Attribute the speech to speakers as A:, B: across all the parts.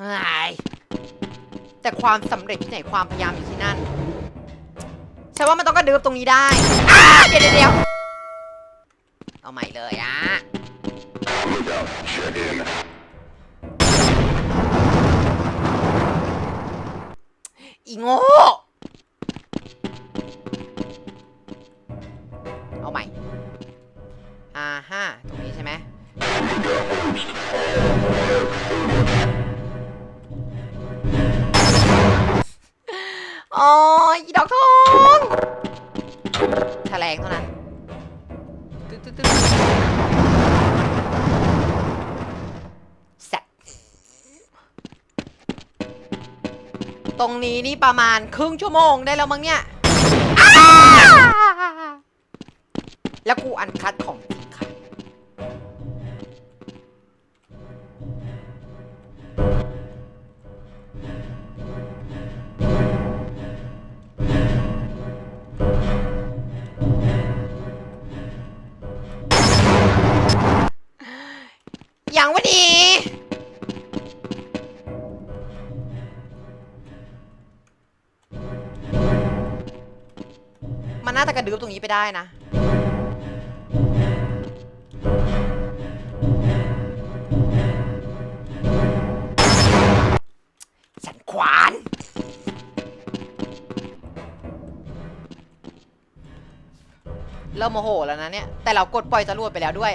A: ไอ้แต่ความสำเร็จที่ไหนความพยายามอยู่ที่นั่นใช่ว่ามันต้องกระดึบตรงนี้ได้เดี๋ยวเดี๋ยวเอาใหม่เลยอะอีโง่ รงนี้นี่ประมาณครึ่งชั่วโมงได้แล้วมั้งเนี่ยอ้าแล้วกูอันคัดของจริงค่ะอย่างวันนี้ ระดืบตรงนี้ไปได้นะสันขวาน เริ่มโมโหแล้วนะเนี่ย แต่เรากดปล่อยจรวดไปแล้วด้วย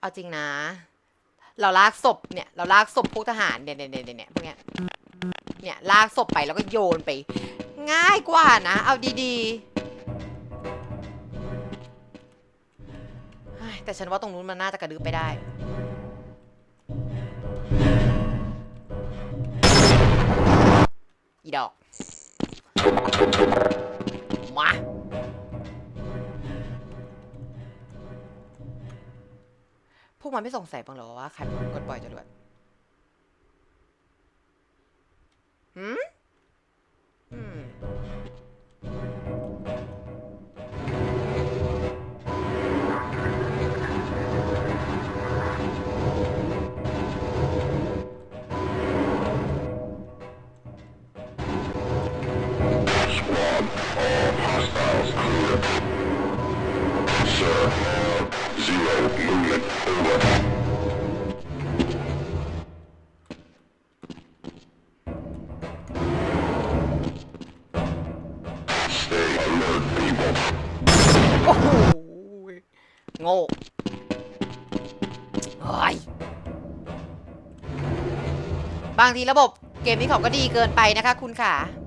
A: เอาจริงนะ เราลากศพเนี่ย เราลากศพพวกทหารเนี่ยเนี่ยเนี่ยเนี่ยพวกเนี้ย เนี่ยลากศพไปแล้วก็โยนไป ง่ายกว่านะ เอาดีๆ แต่ฉันว่าตรงนู้นมันน่าจะกระดึบไปได้ อีดอก มาพวกมันไม่สงสัยบ้างเหรอว่าใครเป็นคนกดปล่อยจรวด
B: Hmm. Sir, zero movement, over. า
A: งทีระบบเกมนี้เขาก็ดีเกินไปนะคะ คุณค่ะ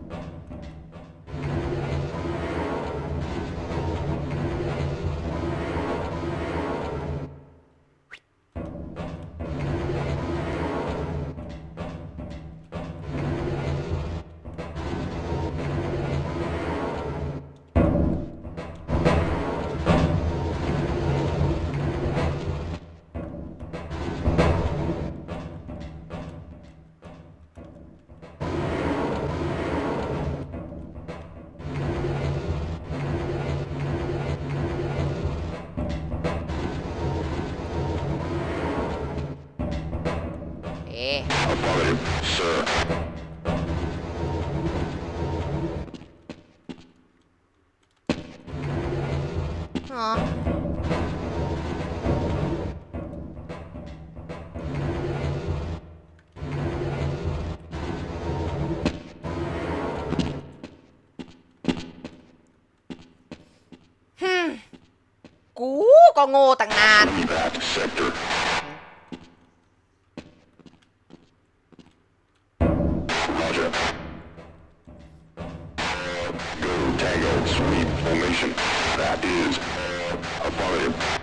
A: อ๋อฮึมกูก็โง่ตั้งนาน
B: formation. That is affirmative.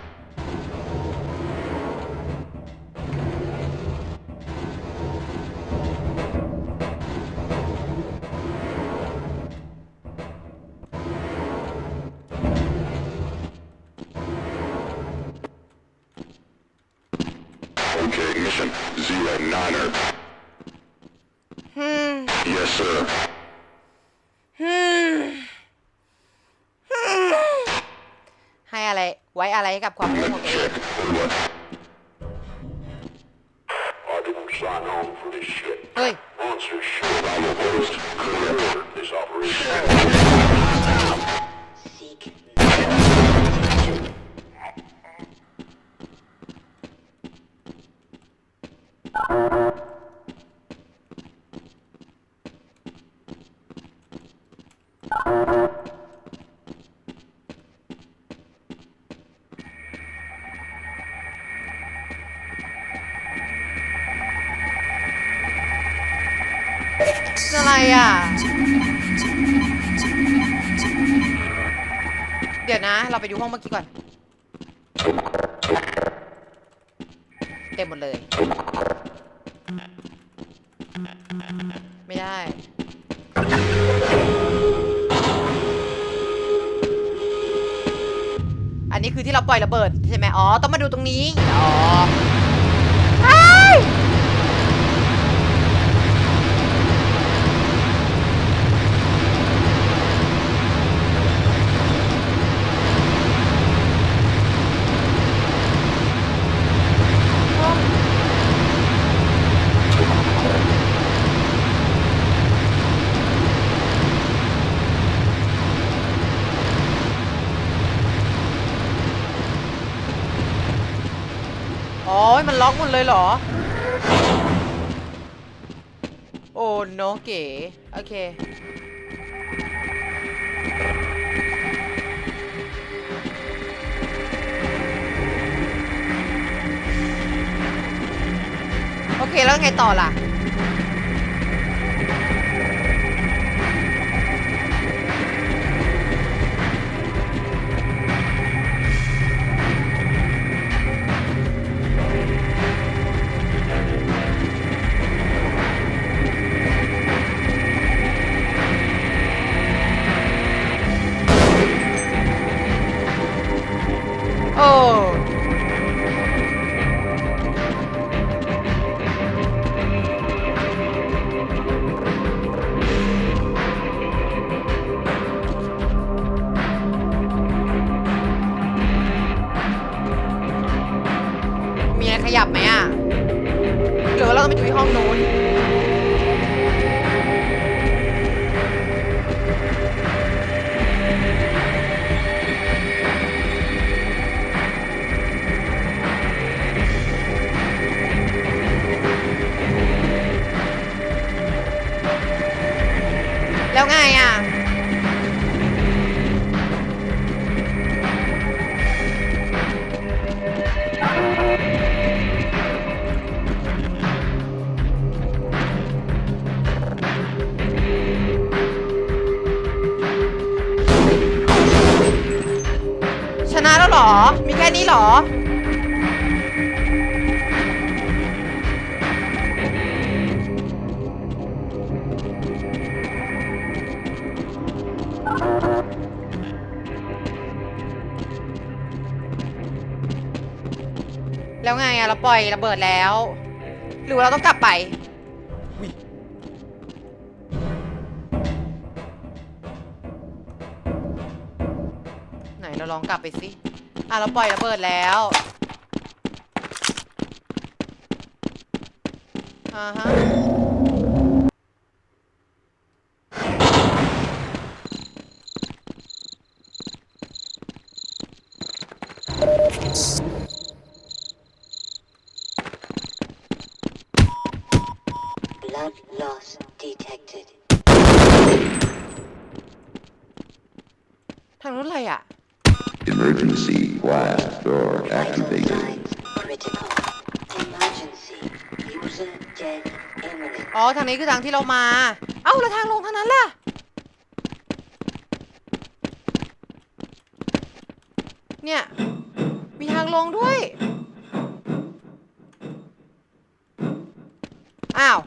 A: ว้อะไรกับความรู้ของตัวเอง
B: เฮ้ย
A: อะ เดี๋ยวนะ เราไปดูห้องเมื่อกี้ก่อน เต็มหมดเลย ไม่ได้ อันนี้คือที่เราปล่อยระเบิดใช่ไหมอ๋อ ต้องมาดูตรงนี้ อ๋ออ มันล็อกหมด เลยเหรอ โอ้โนเก๋โอเค โอเค แล้วไงต่อล่ะ นะแล้วหรอ มีแค่นี้หรอ แล้วไงอะเราปล่อยระเบิดแล้ว หรือเราต้องกลับไป ลองกลับไปสิ อะเราปล่อยระเบิดแล้วอ่าฮะ อ๋อทางนี้คือทางที่เรามา เอ้าแล้วทางลงทางนั้นล่ะ เนี่ย มีทางลงด้วย อ้าว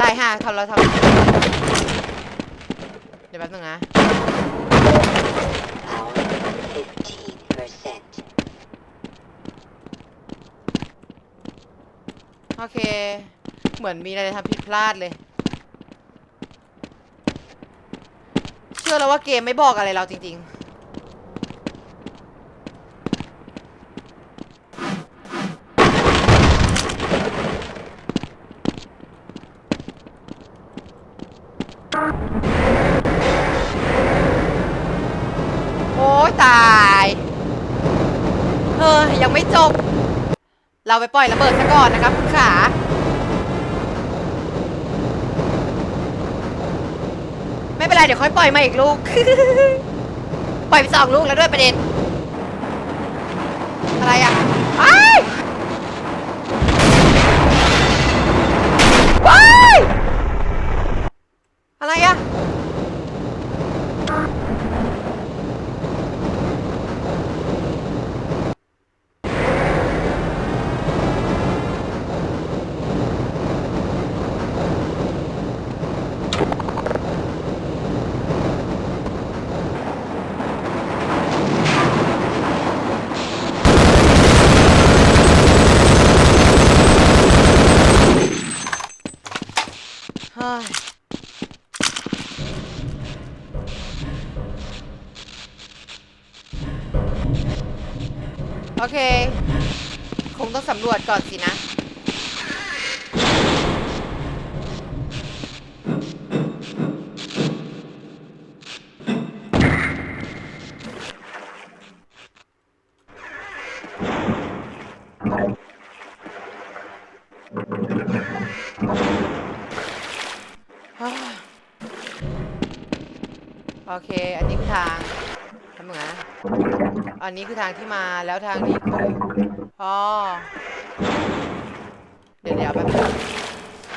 A: ตายห่าทำเราทำเดี๋ยวแป๊บนึงนะ
C: Power 15%.
A: โอ เค เหมือนมีอะไรทำผิดพลาดเลย เชื่อแล้วว่าเกมไม่บอกอะไรเราจริง ๆ โอ้ยตาย เฮ้ยยังไม่จบ เราไปปล่อยระเบิดซะก่อนนะครับคุณขาไม่เป็นไรเดี๋ยวค่อยปล่อยมาอีกลูก ปล่อยไปสองลูกแล้วด้วยประเด็น อะไรอะไอ้าย เค คงต้องสำรวจก่อนสินะ โอเค อันนี้คือทางทำเหมือนนะ อันนี้คือทางที่มาแล้วทางนี้คืออ๋อเดี๋ยวเดี๋ยวแป๊บนึง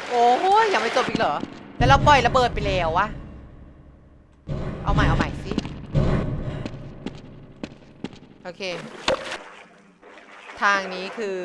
A: โอ้โหยังไม่จบอีกเหรอแล้วเราปล่อยระเบิดไปแล้ววะเอาใหม่เอาใหม่สิโอเค ทางนี้คือ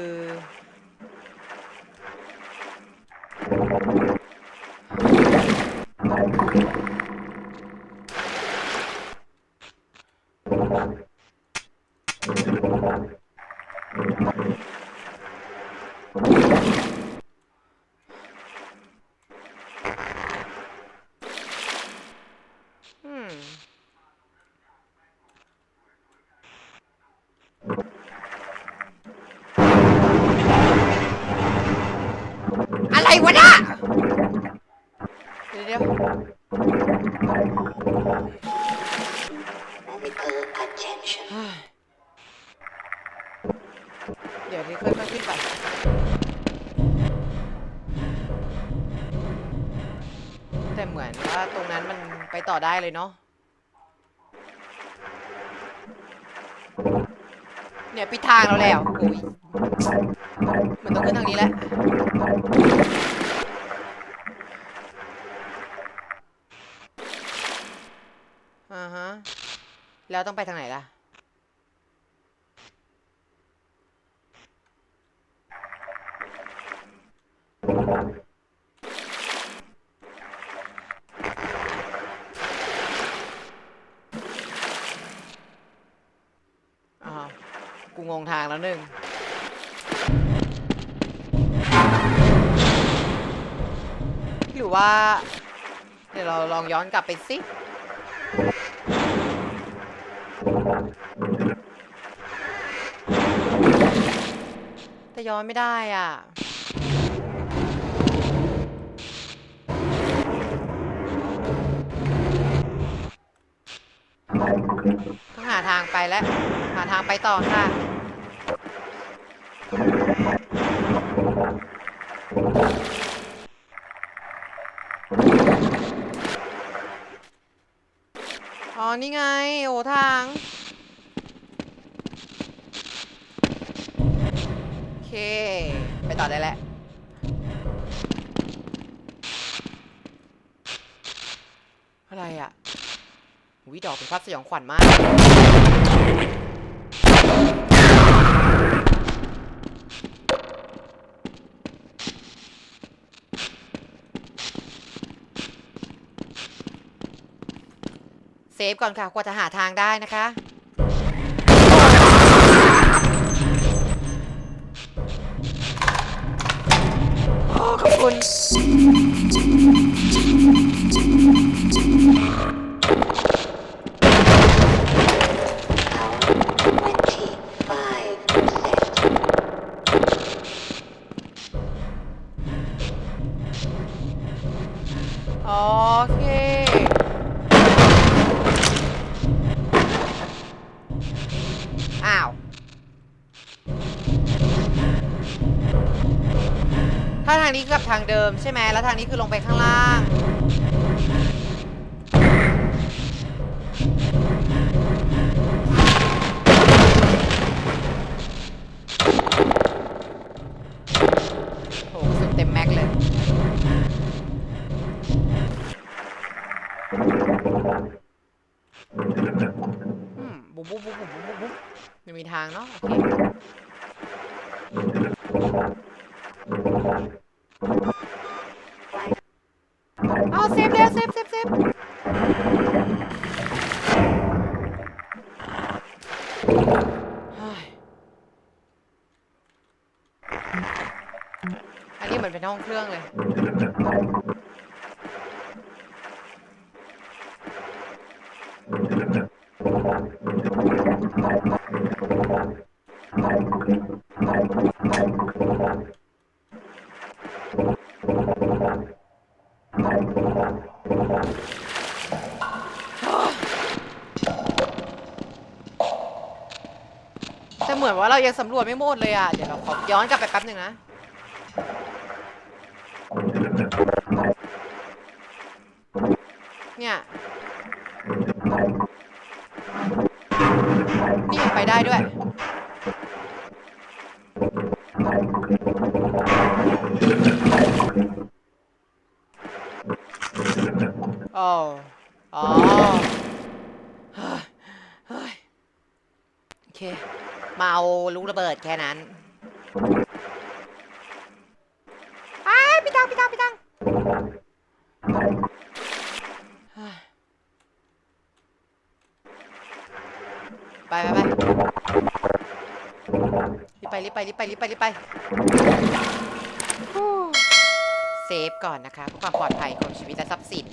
A: อืม อะไรวะน่ะ เดี๋ยวเดี๋ยว
C: Medical attention.
A: เฮ้ยเดี๋ยวนี้ค่อยๆขึ้นไปแต่เหมือนว่าตรงนั้นมันไปต่อได้เลยเนาะเนี่ยปิดทางเราแล้วโอ้ยเหมือนต้องขึ้นทางนี้แหละ อ่าฮะ แล้วต้องไปทางไหนล่ะ อ้าว กูงงทางแล้วหนึ่ง หรือว่า เดี๋ยวเราลองย้อนกลับไปสิ แต่ย้อนไม่ได้อะ ต้องหาทางไปแล้ว หาทางไปต่อค่ะ อ๋อ นี่ไง โอ้ทาง โอเค ไปต่อได้แล้วอะไรอะวิดอกเป็นพัดสยองขวัญมาก เซฟก่อนค่ะ กว่าจะหาทางได้นะคะ ถ้าทางนี้กับทางเดิมใช่ไหมแล้วทางนี้คือลงไปข้างล่าง โอ้โหกระสุดเต็มแม็กเลย อืมบุ๊บบุ๊บบุ๊บบุ๊บบุ๊บบุ๊บไม่มีทางเนาะ โอเค เอาเซฟแล้วเซฟเซฟเซฟเฮ้ยอันนี้เหมือนเป็นห้องเครื่องเลย มือนว่าเรายังสำรวจไม่หมดเลยอะ เดี๋ยวเราขอย้อนกลับไปแป๊บหนึ่งนะ เนี่ย นี่ยังไปได้ด้วย โอ้อ๋อเฮ้ยเฮ้ยโอเค มาเอาลูกระเบิดแค่นั้นไอ้ายพี่ตังพี่ตังพี่ตังเฮ้ยไปไปไปรีบไปรีบไปรีบไปรีบไปรีบไปฮู้เซฟก่อนนะคะเพื่อความปลอดภัยของชีวิตและทรัพย์สิน